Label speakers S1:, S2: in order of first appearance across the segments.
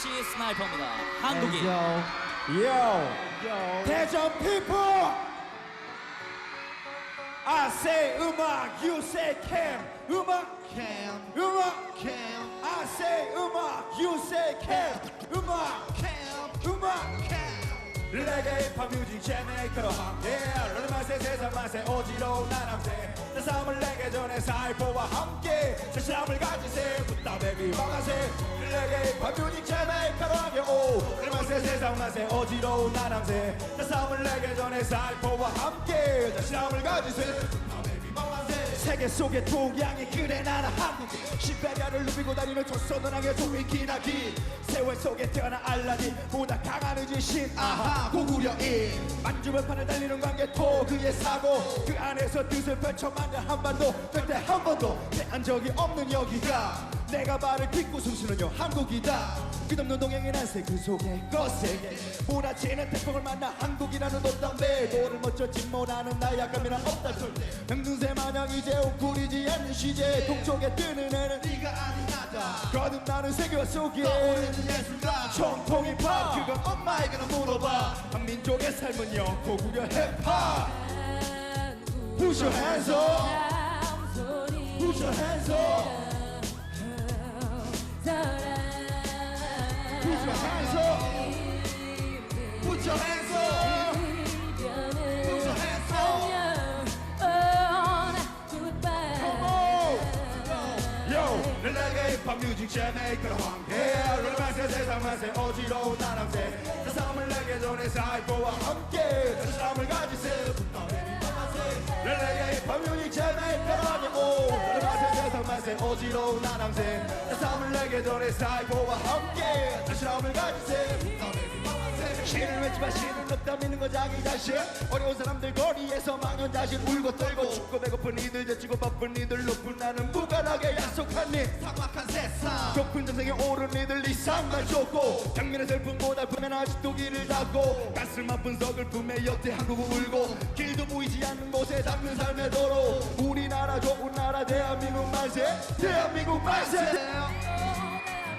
S1: MC 스나이퍼입니다. 한국인.
S2: Yo, yo, 대전 people. I say 음악, you say cam. 음악,
S3: Cam,
S2: 음악.
S3: Cam,
S2: I say 음악, you say cam. 음악,
S3: Cam,
S2: 음악.
S3: Cam.
S2: 레게 힙합 뮤직 제메이커로 함께 롤 맛에 세상 맛에 오지러운 나남새 내 삶을 내게 전해 사이퍼와 함께 자신감을 가지세 막아세 레게 힙합 뮤직 제메이커로 함께 오롤 맛에 세상 맛에 오지러운 나남새. 내 삶을 내게 전해 사이퍼와 함께. 가지세 붙다 베비 막아 세 세계 속의 동양이 그래 나는 한국인 시베리아를 누비고 다니는 조선은항의 도인기나기. 세월 속에 태어난 알라딘 보다 강한 의지신 아하 고구려인. 만주벌판을 달리는 관계토 그의 사고. 그 안에서 뜻을 펼쳐 만든 한반도 절대 한 번도 대한 적이 없는 여기가. 내가 발을 딛고 숨쉬는 요 한국이다. 끝없는 동행의 난세 그 속에 거세게 몰아치는 태풍을 만나 한국 이라는 옷담배 돌을 멋져 짓못하는 나약함이란 없다 절대. 명등새 마냥 이제 웅크리지 않는 시제. 동쪽에 뜨는 애는
S3: 네가 아닌 나다.
S2: 거듭나는 세계화 속에.
S3: 떠오르는 예술가.
S2: 정통이 팝 그건 엄마에게나 물어봐. 한민족의 삶은요 고구려 힙합 Put your hands up Put your hands up Put your hands up
S3: Put your hands up.
S2: 뮤직 제메이커로 함께 롤 맛에 세상 맛에 어지러운 나남새 내 삶을 내게 전해 사이퍼와 함께 다시 삶을 가지세 늘 내게 힙합 뮤직 제메이커로 롤 맛에 세상 맛에 어지러운 나남새 내 삶을 내게 전해 사이퍼와 함께 다시 삶을 가지세 신을 외치마 신을 없다 믿는 거 자기 자신 어려운 사람들 거리에서 망연 자신 울고 떨고 춥고 배고픈 이들 제치고 바쁜 이들 높은 나는 무관하게 약속한 일.
S3: 삭막한 세상.
S2: 높은 정상에 오른 이들 이상만 좁고 장면의 슬픔보다 보면 아직도 길을 닫고 가슴 아픈 서글픔에 여태 한국은 울고 길도 보이지 않는 곳에 닿는 삶의 도로 우리나라 좋은 나라 대한민국 만세 대한민국 만세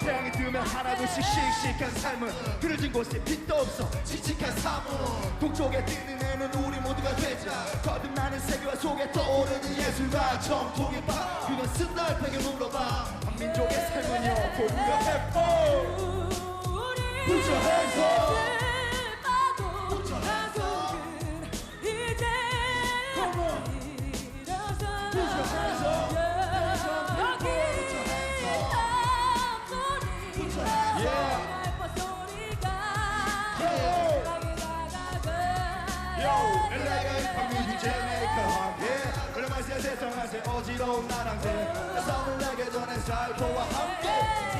S2: 태양이 뜨면 하나둘씩 씩씩한 삶은 그늘진 곳에 빛도 없어 칙칙한 사문 동쪽에 뜨는 애는 우리 모두가 되자. 거듭나는 세계화 속에 떠오르는 예술가 정통의 밥 그건 쓴날에게 물어봐. 한민족의 삶은요 고구려 해퍼 Put your hands up. 함께 그러면서 세상 맛에 어지러운 나랑새 내 삶을 내게 전해 사이퍼와 함께.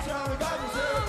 S2: 세상을 가진